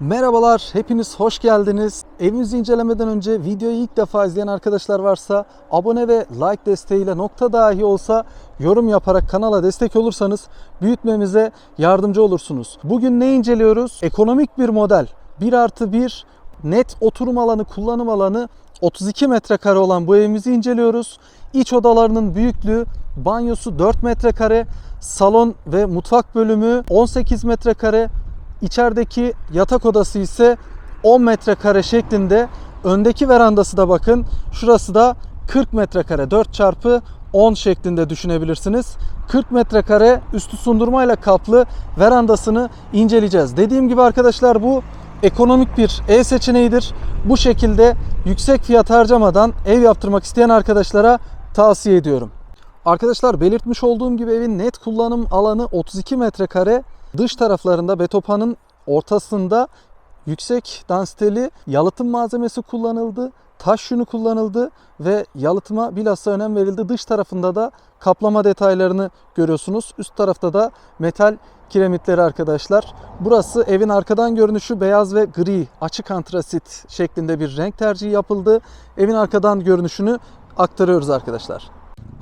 Merhabalar, hepiniz hoş geldiniz. Evimizi incelemeden önce videoyu ilk defa izleyen arkadaşlar varsa abone ve like desteğiyle nokta dahi olsa yorum yaparak kanala destek olursanız büyütmemize yardımcı olursunuz. Bugün ne inceliyoruz? Ekonomik bir model. 1 artı 1 net oturum alanı, kullanım alanı 32 metrekare olan bu evimizi inceliyoruz. İç odalarının büyüklüğü banyosu 4 metrekare, salon ve mutfak bölümü 18 metrekare, İçerideki yatak odası ise 10 metrekare şeklinde. Öndeki verandası da bakın. Şurası da 40 metrekare 4 çarpı 10 şeklinde düşünebilirsiniz. 40 metrekare üstü sundurmayla kaplı verandasını inceleyeceğiz. Dediğim gibi arkadaşlar bu ekonomik bir ev seçeneğidir. Bu şekilde yüksek fiyat harcamadan ev yaptırmak isteyen arkadaşlara tavsiye ediyorum. Arkadaşlar belirtmiş olduğum gibi evin net kullanım alanı 32 metrekare. Dış taraflarında betopanın ortasında yüksek densiteli yalıtım malzemesi kullanıldı. Taş yünü kullanıldı ve yalıtıma bilhassa önem verildi. Dış tarafında da kaplama detaylarını görüyorsunuz. Üst tarafta da metal kiremitleri arkadaşlar. Burası evin arkadan görünüşü beyaz ve gri açık antrasit şeklinde bir renk tercihi yapıldı. Evin arkadan görünüşünü aktarıyoruz arkadaşlar.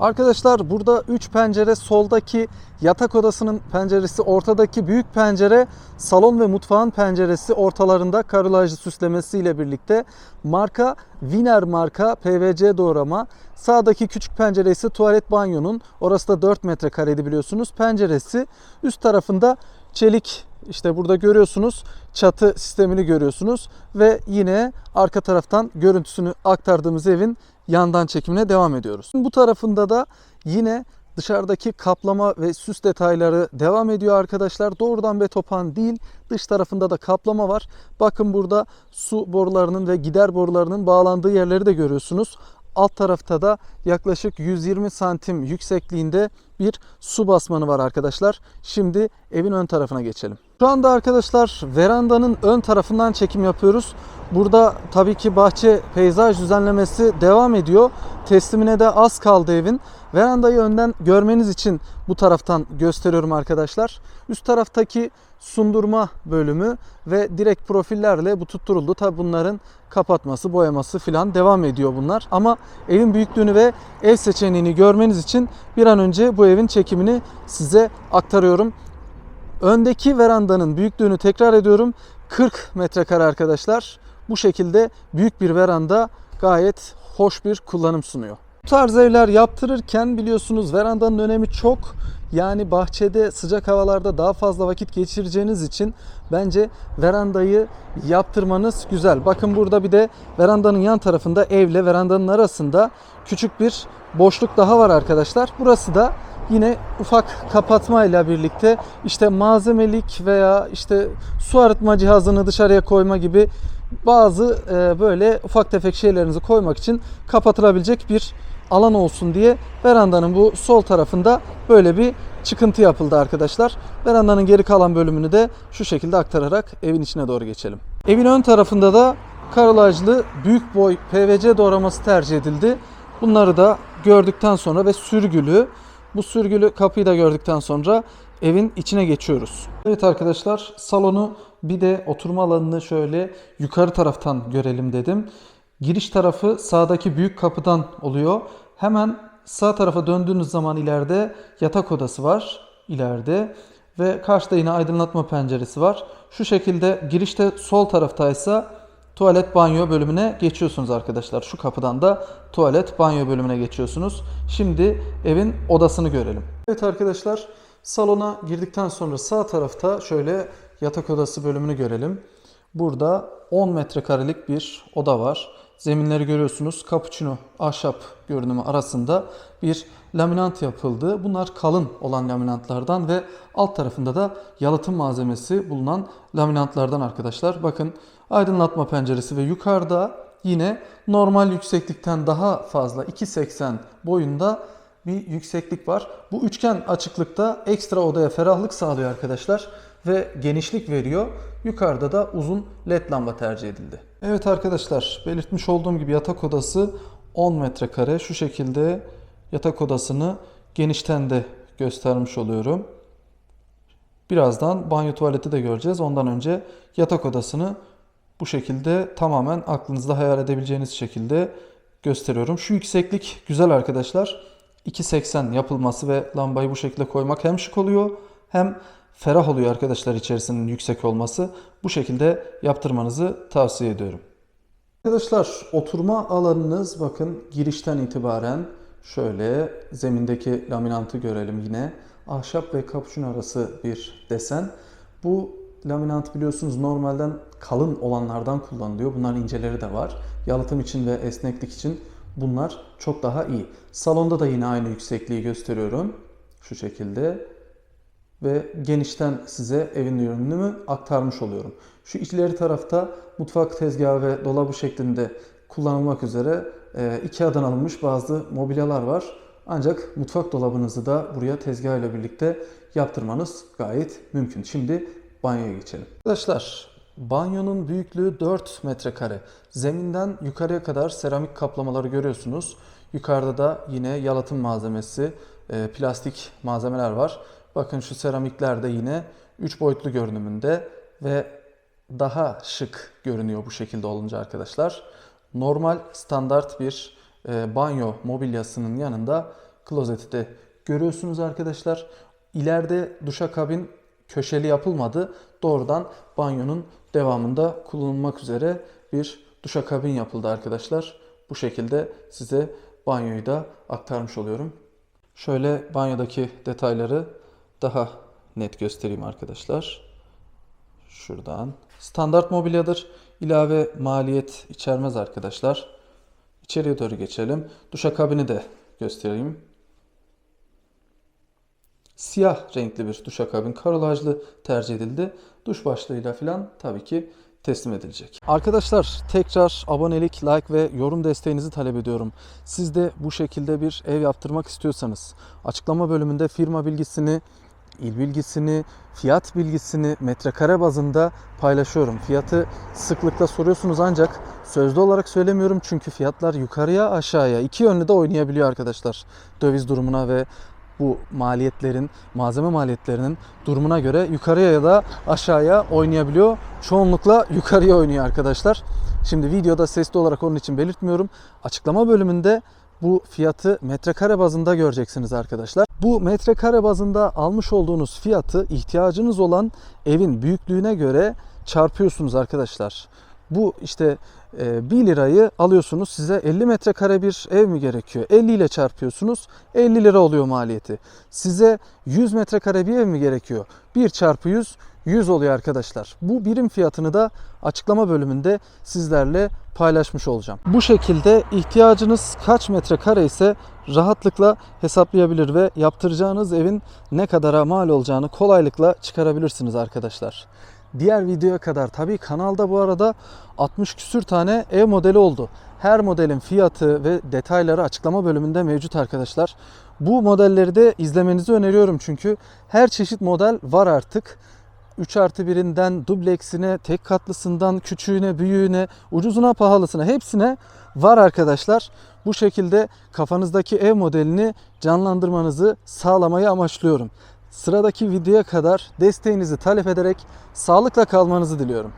Arkadaşlar burada 3 pencere soldaki yatak odasının penceresi ortadaki büyük pencere salon ve mutfağın penceresi ortalarında karolajlı süslemesiyle birlikte marka Wiener marka PVC doğrama. Sağdaki küçük pencere ise tuvalet banyonun orası da 4 metrekareydi biliyorsunuz penceresi. Üst tarafında çelik işte burada görüyorsunuz çatı sistemini görüyorsunuz ve yine arka taraftan görüntüsünü aktardığımız evin yandan çekimine devam ediyoruz. Bu tarafında da yine dışarıdaki kaplama ve süs detayları devam ediyor arkadaşlar. Doğrudan betopan değil, dış tarafında da kaplama var. Bakın burada su borularının ve gider borularının bağlandığı yerleri de görüyorsunuz. Alt tarafta da yaklaşık 120 santim yüksekliğinde bir su basmanı var arkadaşlar. Şimdi evin ön tarafına geçelim. Şu anda arkadaşlar verandanın ön tarafından çekim yapıyoruz. Burada tabii ki bahçe peyzaj düzenlemesi devam ediyor. Teslimine de az kaldı evin. Verandayı önden görmeniz için bu taraftan gösteriyorum arkadaşlar. Üst taraftaki sundurma bölümü ve direkt profillerle bu tutturuldu. Tabii bunların kapatması, boyaması filan devam ediyor bunlar. Ama evin büyüklüğünü ve ev seçeneğini görmeniz için bir an önce bu evin çekimini size aktarıyorum. Öndeki verandanın büyüklüğünü tekrar ediyorum. 40 metrekare arkadaşlar. Bu şekilde büyük bir veranda gayet hoş bir kullanım sunuyor. Bu tarz evler yaptırırken biliyorsunuz verandanın önemi çok. Yani bahçede sıcak havalarda daha fazla vakit geçireceğiniz için bence verandayı yaptırmanız güzel. Bakın burada bir de verandanın yan tarafında evle verandanın arasında küçük bir boşluk daha var arkadaşlar. Burası da yine ufak kapatmayla birlikte işte malzemelik veya işte su arıtma cihazını dışarıya koyma gibi bazı e, böyle ufak tefek şeylerinizi koymak için kapatılabilecek bir alan olsun diye verandanın bu sol tarafında böyle bir çıkıntı yapıldı arkadaşlar. Verandanın geri kalan bölümünü de şu şekilde aktararak evin içine doğru geçelim. Evin ön tarafında da karolajlı büyük boy PVC doğraması tercih edildi. Bunları da gördükten sonra ve sürgülü bu sürgülü kapıyı da gördükten sonra evin içine geçiyoruz. Evet arkadaşlar salonu bir de oturma alanını şöyle yukarı taraftan görelim dedim. Giriş tarafı sağdaki büyük kapıdan oluyor. Hemen sağ tarafa döndüğünüz zaman ileride yatak odası var ileride ve karşıda yine aydınlatma penceresi var. Şu şekilde girişte sol taraftaysa tuvalet banyo bölümüne geçiyorsunuz arkadaşlar. Şu kapıdan da tuvalet banyo bölümüne geçiyorsunuz. Şimdi evin odasını görelim. Evet arkadaşlar salona girdikten sonra sağ tarafta şöyle yatak odası bölümünü görelim. Burada 10 metrekarelik bir oda var. Zeminleri görüyorsunuz. Cappuccino ahşap görünümü arasında bir laminant yapıldı. Bunlar kalın olan laminantlardan ve alt tarafında da yalıtım malzemesi bulunan laminantlardan arkadaşlar. Bakın aydınlatma penceresi ve yukarıda yine normal yükseklikten daha fazla 2.80 boyunda bir yükseklik var. Bu üçgen açıklıkta ekstra odaya ferahlık sağlıyor arkadaşlar ve genişlik veriyor. Yukarıda da uzun led lamba tercih edildi. Evet arkadaşlar belirtmiş olduğum gibi yatak odası 10 metrekare. Şu şekilde yatak odasını genişten de göstermiş oluyorum. Birazdan banyo tuvaleti de göreceğiz. Ondan önce yatak odasını bu şekilde tamamen aklınızda hayal edebileceğiniz şekilde gösteriyorum. Şu yükseklik güzel arkadaşlar. 2.80 yapılması ve lambayı bu şekilde koymak hem şık oluyor hem ferah oluyor arkadaşlar içerisinin yüksek olması. Bu şekilde yaptırmanızı tavsiye ediyorum. Arkadaşlar oturma alanınız bakın girişten itibaren şöyle zemindeki laminantı görelim yine. Ahşap ve kapuçin arası bir desen. Bu laminant biliyorsunuz normalden kalın olanlardan kullanılıyor. Bunların inceleri de var. Yalıtım için ve esneklik için bunlar çok daha iyi. Salonda da yine aynı yüksekliği gösteriyorum. Şu şekilde ve genişten size evin ürünümü aktarmış oluyorum. Şu ileri tarafta mutfak tezgahı ve dolabı şeklinde kullanılmak üzere e, Ikea'dan alınmış bazı mobilyalar var. Ancak mutfak dolabınızı da buraya tezgah ile birlikte yaptırmanız gayet mümkün. Şimdi banyoya geçelim. Arkadaşlar banyonun büyüklüğü 4 metrekare. Zeminden yukarıya kadar seramik kaplamaları görüyorsunuz. Yukarıda da yine yalıtım malzemesi, e, plastik malzemeler var. Bakın şu seramikler de yine 3 boyutlu görünümünde ve daha şık görünüyor bu şekilde olunca arkadaşlar. Normal standart bir e, banyo mobilyasının yanında klozeti de görüyorsunuz arkadaşlar. İleride duşakabin köşeli yapılmadı. Doğrudan banyonun devamında kullanılmak üzere bir duşakabin yapıldı arkadaşlar. Bu şekilde size banyoyu da aktarmış oluyorum. Şöyle banyodaki detayları daha net göstereyim arkadaşlar. Şuradan. Standart mobilyadır. İlave maliyet içermez arkadaşlar. İçeriye doğru geçelim. Duşakabini de göstereyim. Siyah renkli bir duşakabin karolajlı tercih edildi. Duş başlığıyla falan tabii ki teslim edilecek. Arkadaşlar tekrar abonelik, like ve yorum desteğinizi talep ediyorum. Siz de bu şekilde bir ev yaptırmak istiyorsanız açıklama bölümünde firma bilgisini, il bilgisini, fiyat bilgisini metrekare bazında paylaşıyorum. Fiyatı sıklıkla soruyorsunuz ancak sözlü olarak söylemiyorum çünkü fiyatlar yukarıya aşağıya iki yönlü de oynayabiliyor arkadaşlar. Döviz durumuna ve bu maliyetlerin, malzeme maliyetlerinin durumuna göre yukarıya ya da aşağıya oynayabiliyor. Çoğunlukla yukarıya oynuyor arkadaşlar. Şimdi videoda sesli olarak onun için belirtmiyorum. Açıklama bölümünde bu fiyatı metrekare bazında göreceksiniz arkadaşlar. Bu metrekare bazında almış olduğunuz fiyatı ihtiyacınız olan evin büyüklüğüne göre çarpıyorsunuz arkadaşlar. Bu işte e, 1 lirayı alıyorsunuz size 50 metrekare bir ev mi gerekiyor? 50 ile çarpıyorsunuz 50 lira oluyor maliyeti. Size 100 metrekare bir ev mi gerekiyor? 1 çarpı 100 100 oluyor arkadaşlar. Bu birim fiyatını da açıklama bölümünde sizlerle paylaşmış olacağım. Bu şekilde ihtiyacınız kaç metrekare ise rahatlıkla hesaplayabilir ve yaptıracağınız evin ne kadara mal olacağını kolaylıkla çıkarabilirsiniz arkadaşlar. Diğer videoya kadar tabii kanalda bu arada 60 küsür tane ev modeli oldu. Her modelin fiyatı ve detayları açıklama bölümünde mevcut arkadaşlar. Bu modelleri de izlemenizi öneriyorum çünkü her çeşit model var artık. 3 artı 1'inden dubleksine, tek katlısından küçüğüne, büyüğüne, ucuzuna, pahalısına hepsine var arkadaşlar. Bu şekilde kafanızdaki ev modelini canlandırmanızı sağlamayı amaçlıyorum. Sıradaki videoya kadar desteğinizi talep ederek sağlıkla kalmanızı diliyorum.